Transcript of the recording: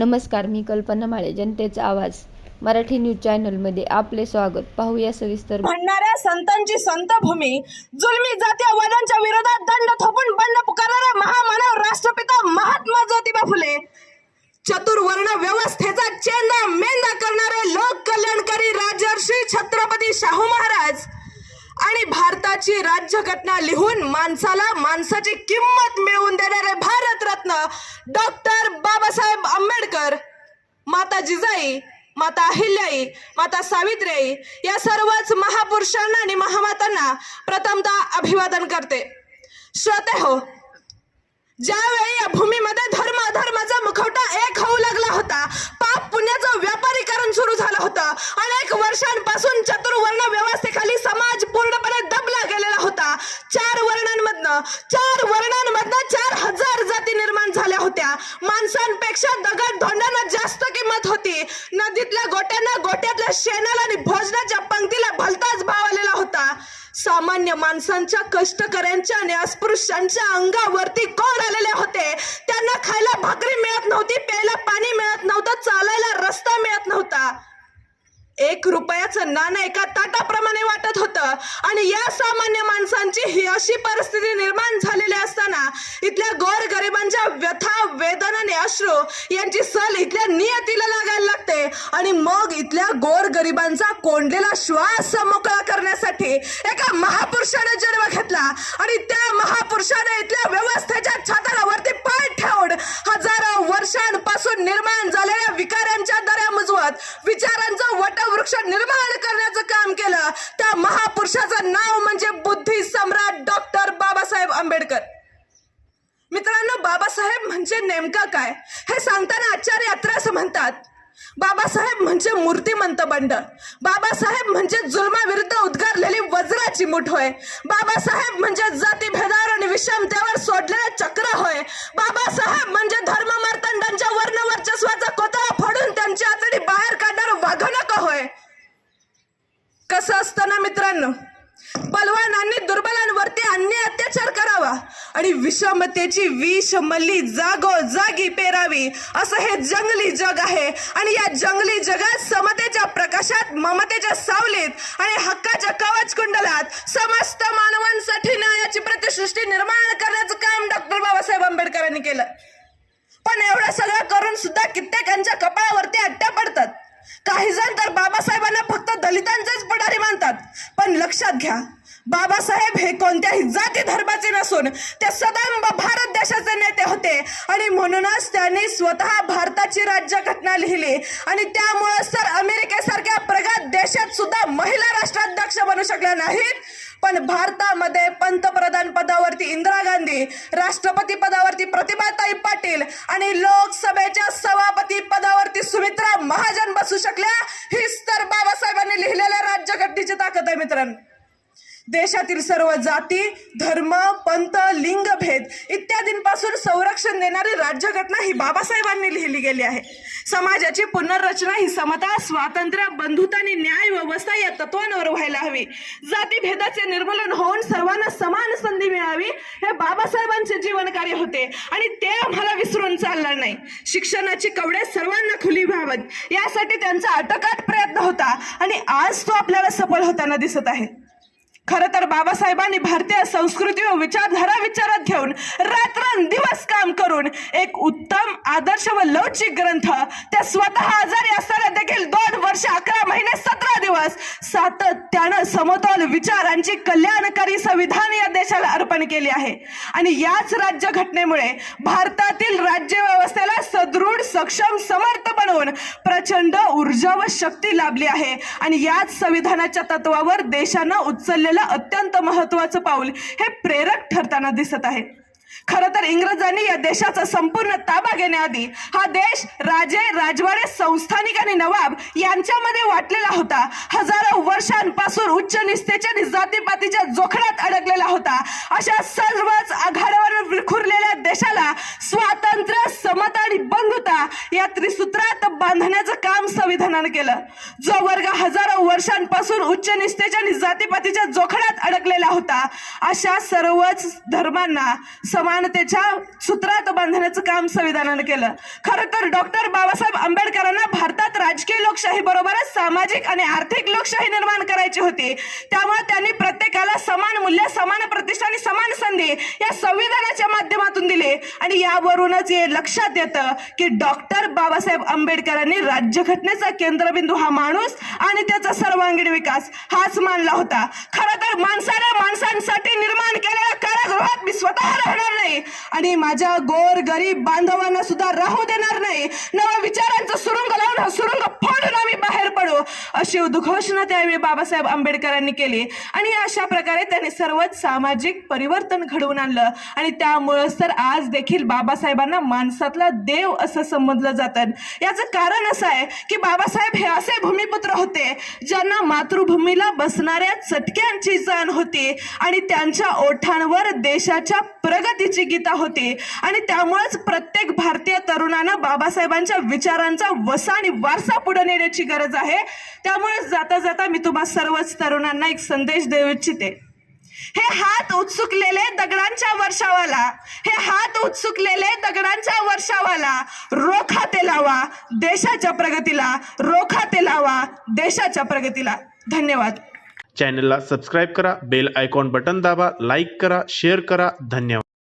नमस्कार मी कल्पना माळे जनतेचा आवाज मराठी न्यूज चॅनलमध्ये आपले स्वागत. पाहूया सविस्तर म्हणणाऱ्या संतांची संतभूमी जुलमी जातीय वादांच्या विरोधात दंड थोपून बंड पुकारणारे महामानव राष्ट्रपिता महात्मा ज्योतिबा फुले. चतुर्वर्ण व्यवस्थेचा चेंदा मेंदा करणारे लोक कल्याणकारी राजर्षी छत्रपती शाहू महाराज. आणि भारताची राज्यघटना लिहून माणसाला माणसाची किंमत मिळवून देणारे भारतरत्न डॉक्टर बाबासाहेब आंबेडकर. माता जिजाई माता अहिल्याई माता सावित्रीई या सर्वच महापुरुषांना आणि महामातांना प्रथमतः अभिवादन करते. श्रोते हो ज्यावेळी या भूमीमध्ये धर्म अधर्माचा मुखवटा एक होऊ लागला होता पाप पुण्याचं व्यापारीकरण सुरू झालं होतं. अनेक वर्षांपासून चतुर्वर्ण व्यवस्थेखाली समाज पूर्णपणे दबला गेलेला होता चार वर्णांमधनं चार वर्णांमधनं चार हजार जाती निर्माण झाल्या होत्या. माणसांपेक्षा दगड धोंडांना जास्त किंमत होती. नदीतल्या गोट्यांना गोट्यातल्या शेणाला आणि भोजनाच्या पंक्तीला भलताच भाव आलेला होता. सामान्य माणसांच्या कष्टकऱ्यांच्या आणि अस्पृश्यांच्या अंगावरती कोण आलेले होते? त्यांना खायला भाकरी मिळत नव्हती प्यायला पाणी मिळत नव्हतं चालायला रस्ता मिळत नव्हता. एक रुपयाचं नाणं एका ताटाप्रमाणे वाटत होतं. आणि या सामान्य अशी परिस्थिती निर्माण झालेली असताना इथल्या गोरगरिबांच्या व्यथा वेदनाने अश्रू यांची सल इथल्या नियतीला लागायला लागते. आणि मग इथल्या गोरगरिबांचा कोंडलेला श्वास मोकळा करण्यासाठी एका महापुरुषाने जन्म घेतला. आणि त्या महापुरुषाने इथल्या व्यवस्थेच्या छाताला वरती पाय ठेवून हजारो वर्षांपासून निर्माण झालेल्या विकारांच्या दऱ्या मुजवत विचारांचं वटवृक्ष निर्माण करण्याचं काम केलं. त्या महापुरुषाचं नाव म्हणजे आंबेडकर. मित्रांनो बाबासाहेब म्हणजे नेमका काय? हे सांगताना आचार्य यात्रा असं म्हणतात. बाबासाहेब म्हणजे मूर्तिमंत बंड बाबासाहेब म्हणजे जुलमाविरुद्ध उद्गारलेली वज्राची मुठ होय. बाबासाहेब म्हणजे जातीभेदार आणि विषमतेवर सोडलेला चक्र होय. बाबासाहेब म्हणजे धर्म मार्तंडांच्या वर्ण वर्चस्वाचा कोतळा फोडून त्यांची आतडी बाहेर काढणार वाघनक होय. कसं असतं ना मित्रांनो? बलवानांनी दुर्बलांवरती अन्याय अत्याचार करावा. आणि विषमतेची विष मल्ली जागो जागी पेरावी. असं हे जंगली जग आहे. आणि या जंगली जगात समतेच्या प्रकाशात ममतेच्या सावलीत आणि हक्काच्या कवच कुंडलात समस्त मानवांसाठी न्यायाची प्रतिसृष्टी निर्माण करण्याचं काम डॉक्टर बाबासाहेब आंबेडकरांनी केलं. पण एवढं सगळं करून सुद्धा कित्येकांच्या कपाळावरती अट्ट्या पडतात. काही जण तर बाबासाहेबांना फक्त दलितांचेच पुढारी मानतात. पण लक्षात घ्या बाबासाहेब हे कोणत्याही जाती धर्माचे नसून ते सदैव भारत देशाचे नेते होते. आणि म्हणूनच त्यांनी स्वतः भारताची राज्यघटना लिहिली. आणि त्यामुळेच तर अमेरिकेसारख्या प्रगत देशात सुद्धा महिला राष्ट्राध्यक्ष बनू शकल्या नाहीत. पण भारतामध्ये पंतप्रधान पदावरती इंदिरा गांधी राष्ट्रपती पदावरती प्रतिभाताई पाटील आणि लोकसभेच्या सभापती पदावरती सुमित्रा महाजन बसू शकल्या. हीच तर बाबासाहेबांनी लिहिलेल्या राज्यघटनेची ताकद आहे मित्रांनो. देशातील सर्व जाती धर्म पंथ लिंगभेद इत्यादींपासून संरक्षण देणारी राज्यघटना ही बाबासाहेबांनी लिहिली गेली आहे. समाजाची पुनर्रचना ही समता स्वातंत्र्य बंधुता आणि न्याय व्यवस्था या तत्वांवर व्हायला हवी. जातीभेदाचे निर्मूलन होऊन सर्वांना समान संधी मिळावी हे बाबासाहेबांचे जीवन कार्य होते आणि ते आम्हाला विसरून चालणार नाही. शिक्षणाची कवडे सर्वांना खुली व्हावत. यासाठी त्यांचा अटकात प्रयत्न होता आणि आज तो आपल्याला सफल होताना दिसत आहे. खरं तर बाबासाहेबांनी भारतीय संस्कृती व विचारधारा विचारात घेऊन रात्रंदिवस काम करून एक उत्तम आदर्श व लवचिक ग्रंथ त्या स्वतः आजारी असताना देखील दोन वर्ष अकरा महिने सतरा दिवस सातत्यानं समतोल विचारांची कल्याणकारी संविधान या देशाला अर्पण केले आहे. आणि याच राज्यघटनेमुळे भारतातील राज्य व्यवस्थेला सदृढ सक्षम समर्थ बनवून प्रचंड ऊर्जा व शक्ती लाभली आहे. आणि याच संविधानाच्या तत्वावर देशानं उचललेलं अत्यंत महत्वाचं पाऊल हे प्रेरक ठरताना दिसत आहे. खरं तर इंग्रजांनी या देशाचा संपूर्ण ताबा घेण्याआधी हा देश राजे राजवाडे संस्थानिक आणि नवाब यांच्यामध्ये वाटलेला होता. हजारो वर्षांपासून उच्च निस्तेच्या आणि जातीपातीच्या जोखडात अडकलेला होता. अशा सर्वच आघाड्यावर विखुरलेल्या देशाला स्वातंत्र्य समता आणि बंधुता या त्रिसूत्रात बांधण्याचं काम संविधानानं केलं. जो वर्ग हजारो वर्षांपासून उच्च निष्ठेच्या आणि जातीपातीच्या जोखडात अडकलेला होता. अशा सर्वच धर्मांना समानतेच्या सूत्रात बांधण्याचं काम संविधानानं केलं. खरं तर डॉक्टर बाबासाहेब लोकशाही बरोबरच सामाजिक आणि आर्थिक लोकशाही निर्माण करायची होती. त्यामुळे त्यांनी प्रत्येकाला समान मूल्य समान प्रतिष्ठा आणि समान संधी या संविधानाच्या माध्यमातून दिले. आणि यावरूनच हे लक्षात येतं की डॉक्टर बाबासाहेब आंबेडकरांनी राज्यघटनेचा केंद्रबिंदू हा माणूस आणि त्याचा सर्वांगीण विकास हाच मानला होता. खरं तर माणसाला माणसांसाठी निर्माण केलेल्या कारागृहात मी स्वतः राहणार नाही. आणि माझ्या गोर गरीब बांधवांना सुद्धा राहू देणार नाही. नवा विचारांचं सुरुंग लावून हा सुरुंग फोडून आम्ही बाहेर पडू. अशी उद्घोषणा त्यावेळी बाबासाहेब आंबेडकरांनी केली. आणि अशा प्रकारे त्यांनी सर्वच सामाजिक परिवर्तन घडवून आणलं. आणि त्यामुळेच तर आज देखील बाबासाहेबांना माणसातला देव असं समजलं जातं. याचं कारण असं आहे की बाबासाहेब हे असे भूमिपुत्र होते ज्यांना मातृभूमीला बसणाऱ्या चटक्यांची जाण होती. आणि त्यांच्या ओठांवर देशाच्या प्रगतीची गीता होती. आणि त्यामुळेच प्रत्येक भारतीय तरुणानं बाबासाहेबांच्या विचारांचा वसा आणि वारसा पुढे नेण्याची गरज आहे. त्यामुळे जाता जाता मी तुम्हा सर्वच तरुणांना एक संदेश देऊ इच्छिते. हे हात उत्सुकलेले दगडांच्या वर्षावाला हे हात उत्सुकलेले दगडांच्या वर्षावाला रोखा ते लावा देशाच्या प्रगतीला रोखा ते लावा देशाच्या प्रगतीला. धन्यवाद. चॅनलला सबस्क्राईब करा बेल आयकॉन बटन दाबा लाईक करा शेअर करा. धन्यवाद.